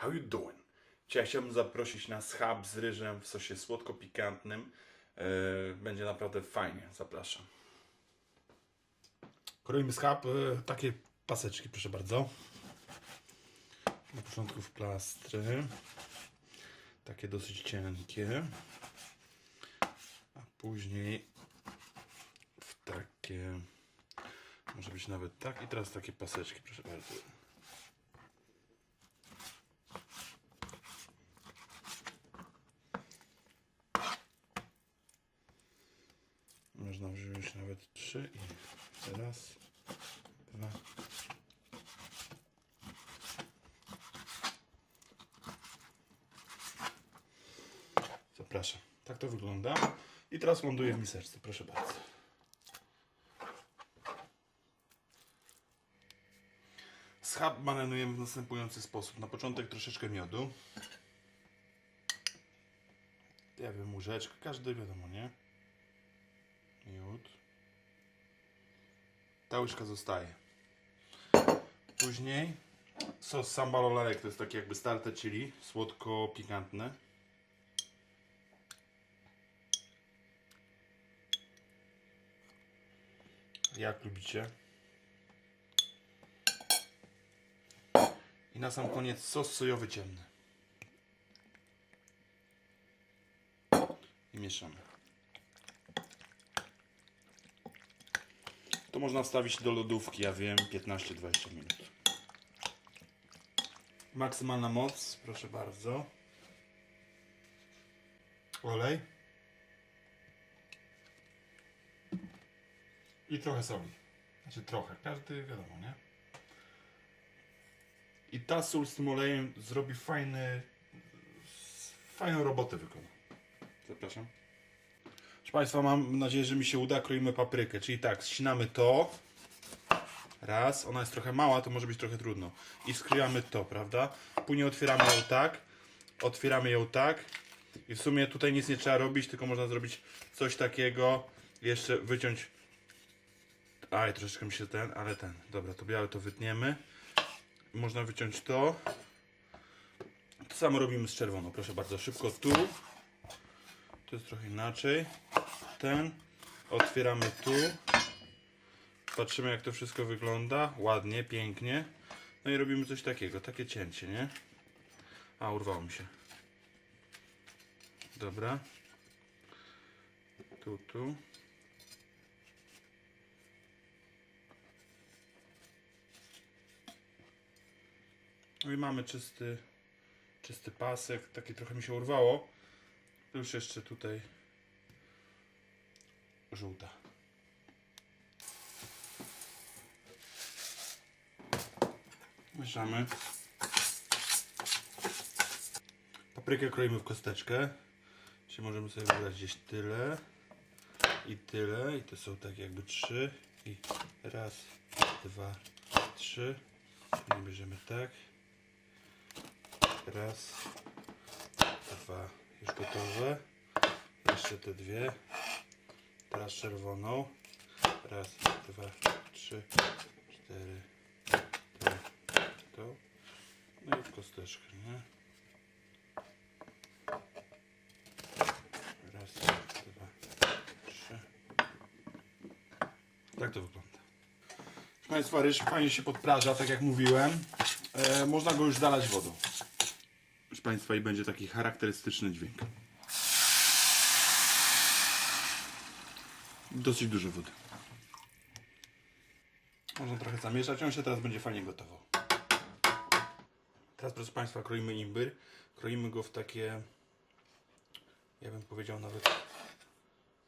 how you doing? Dzisiaj chciałbym zaprosić na schab z ryżem w sosie słodko-pikantnym. Yy, będzie naprawdę fajnie, zapraszam. Kroimy schab, y, takie paseczki, proszę bardzo. Na początku w plastry. Takie dosyć cienkie. A później w takie. Może być nawet tak. I teraz takie paseczki, proszę bardzo. Można wziąć nawet trzy i raz, dwa. Zapraszam. Tak to wygląda. I teraz ląduje w miseczce, proszę bardzo. Schab marynujemy w następujący sposób. Na początek troszeczkę miodu. Ja wiem, łyżeczkę, każdy wiadomo, nie? Miód. Ta łyżka zostaje. Później sos sambal olarek, to jest takie jakby starte chili, słodko-pikantne. Jak lubicie. I na sam koniec sos sojowy ciemny. I mieszamy. To można wstawić do lodówki, ja wiem, 15-20 minut. Maksymalna moc, proszę bardzo. Olej. I trochę soli. Znaczy trochę, każdy wiadomo, nie? I ta sól z tym olejem zrobi fajny, fajną robotę wykona. Zapraszam. Proszę Państwa, mam nadzieję, że mi się uda. Kroimy paprykę, czyli tak, ścinamy to. Raz, ona jest trochę mała, to może być trochę trudno. I skrywamy to, prawda? Później otwieramy ją tak, otwieramy ją tak. I w sumie tutaj nic nie trzeba robić, tylko można zrobić coś takiego. Jeszcze wyciąć. Aj, troszeczkę mi się ten, ale ten. Dobra, to białe to wytniemy. Można wyciąć to. To samo robimy z czerwoną, proszę bardzo. Szybko tu. To jest trochę inaczej. Ten. Otwieramy tu. Patrzymy jak to wszystko wygląda. Ładnie, pięknie. No i robimy coś takiego. Takie cięcie, nie? A, urwało mi się. Dobra. Tu, tu. No i mamy czysty, czysty pasek. Taki trochę mi się urwało. Już jeszcze tutaj żółta. Mieszamy. Paprykę kroimy w kosteczkę. Czyli możemy sobie wybrać gdzieś tyle i tyle. I to są tak jakby trzy. I raz, dwa, trzy. Czyli bierzemy tak. Raz, dwa, już gotowe. Jeszcze te dwie. Teraz czerwoną. Raz, dwa, trzy, cztery, to, to. No i w kosteczkę, nie? Raz, dwa, trzy. Tak to wygląda. Proszę Państwa, ryż fajnie się podpraża, tak jak mówiłem. E, można go już zalać wodą. Proszę Państwa, i będzie taki charakterystyczny dźwięk. Dosyć dużo wody. Można trochę zamieszać, on się teraz będzie fajnie gotował. Teraz, proszę Państwa, kroimy imbyr. Kroimy go w takie, ja bym powiedział nawet,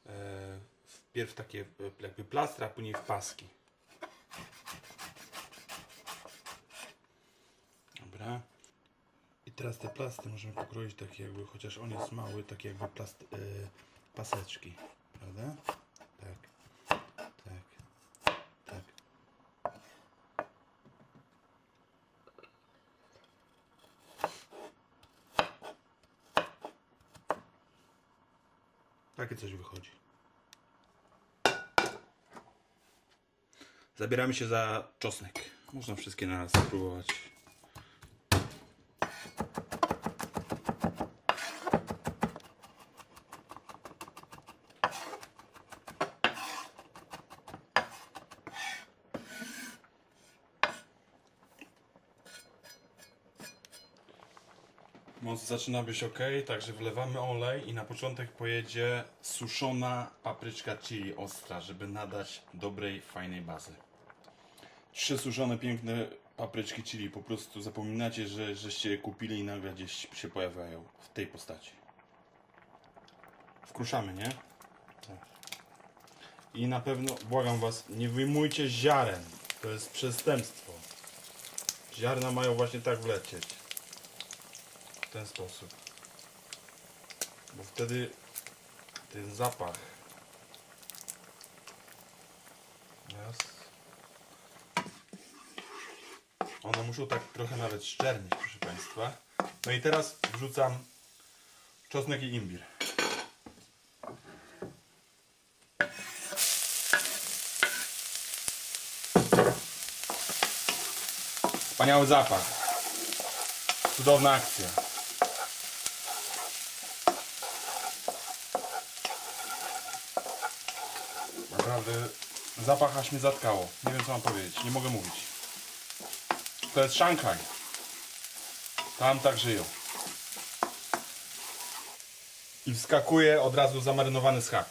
e, wpierw takie e, jakby plastry, a później w paski. Dobra. I teraz te plasty możemy pokroić takie jakby, chociaż on jest mały, takie jakby plast, e, paseczki. Prawda? Tak. Tak. Tak. Takie coś wychodzi. Zabieramy się za czosnek. Można wszystkie na raz spróbować. Zaczyna być ok, także wlewamy olej i na początek pojedzie suszona papryczka chili ostra, żeby nadać dobrej, fajnej bazy. Trzy suszone, piękne papryczki chili, po prostu zapominacie, że żeście je kupili i nagle gdzieś się pojawiają w tej postaci. Wkruszamy, nie? Tak. I na pewno, błagam was, nie wyjmujcie ziaren. To jest przestępstwo. Ziarna mają właśnie tak wlecieć. W ten sposób. Bo wtedy ten zapach. Raz. One muszą tak trochę nawet szczernić, proszę Państwa. No i teraz wrzucam czosnek i imbir. Wspaniały zapach. Cudowna akcja. Naprawdę zapach aż mnie zatkało. Nie wiem co mam powiedzieć. Nie mogę mówić. To jest Szanghaj. Tam tak żyją. I wskakuje od razu zamarynowany schab.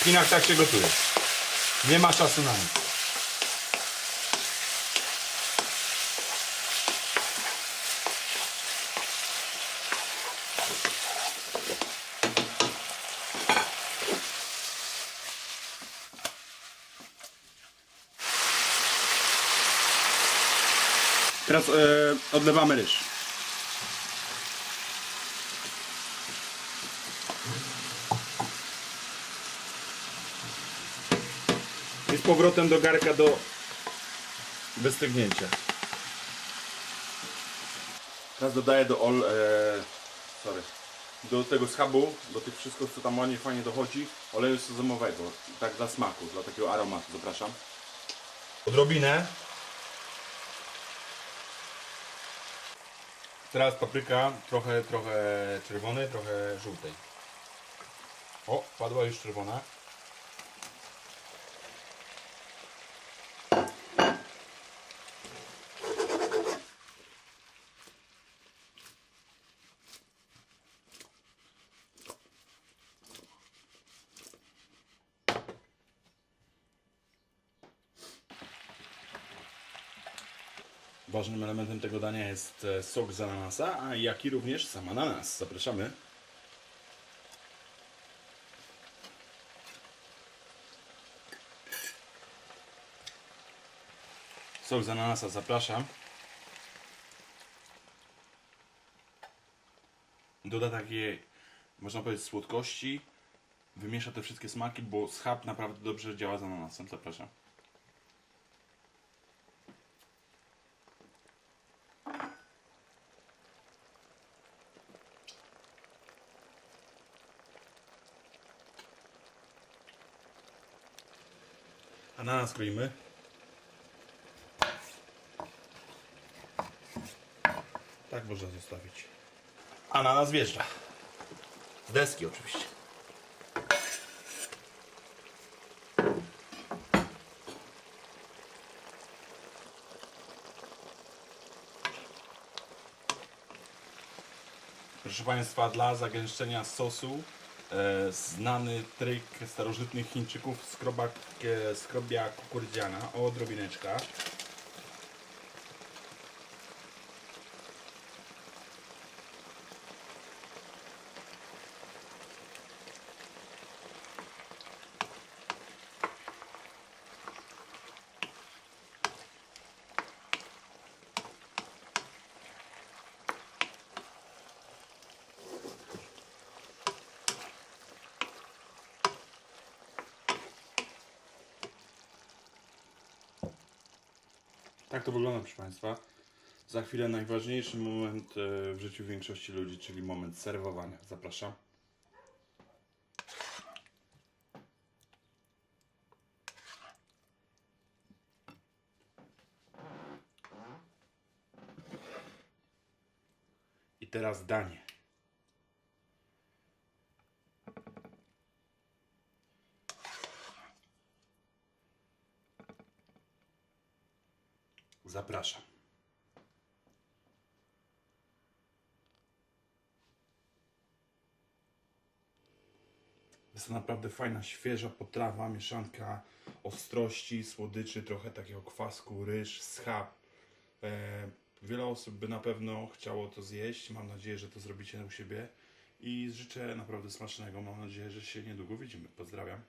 W Chinach tak się gotuje. Nie ma czasu na nic. Teraz e, odlewamy ryż. I z powrotem do garka do wystygnięcia. Teraz dodaję do ol, e, sorry, do tego schabu, do tych wszystko co tam ładnie fajnie dochodzi, oleju sezamowego, tak dla smaku, dla takiego aromatu, zapraszam. Odrobinę. Teraz papryka, trochę, trochę czerwonej, trochę żółtej. O, padła już czerwona. Ważnym elementem tego dania jest e, sok z ananasa, a jak i również sam ananas. Zapraszamy. Sok z ananasa zapraszam. Doda takiej, można powiedzieć, słodkości. Wymiesza te wszystkie smaki, bo schab naprawdę dobrze działa z ananasem. Zapraszam. Ananas kroimy. Tak można zostawić. Ananas wjeżdża. Z deski oczywiście. Proszę Państwa, dla zagęszczenia sosu znany tryk starożytnych Chińczyków skrobak, e, skrobia kukurydziana o odrobineczka. Tak to wygląda, proszę Państwa. Za chwilę najważniejszy moment e, w życiu większości ludzi, czyli moment serwowania. Zapraszam. I teraz danie. Zapraszam. Jest to naprawdę fajna, świeża potrawa, mieszanka ostrości, słodyczy, trochę takiego kwasku, ryż, schab. E, wiele osób by na pewno chciało to zjeść. Mam nadzieję, że to zrobicie u siebie. I życzę naprawdę smacznego. Mam nadzieję, że się niedługo widzimy. Pozdrawiam.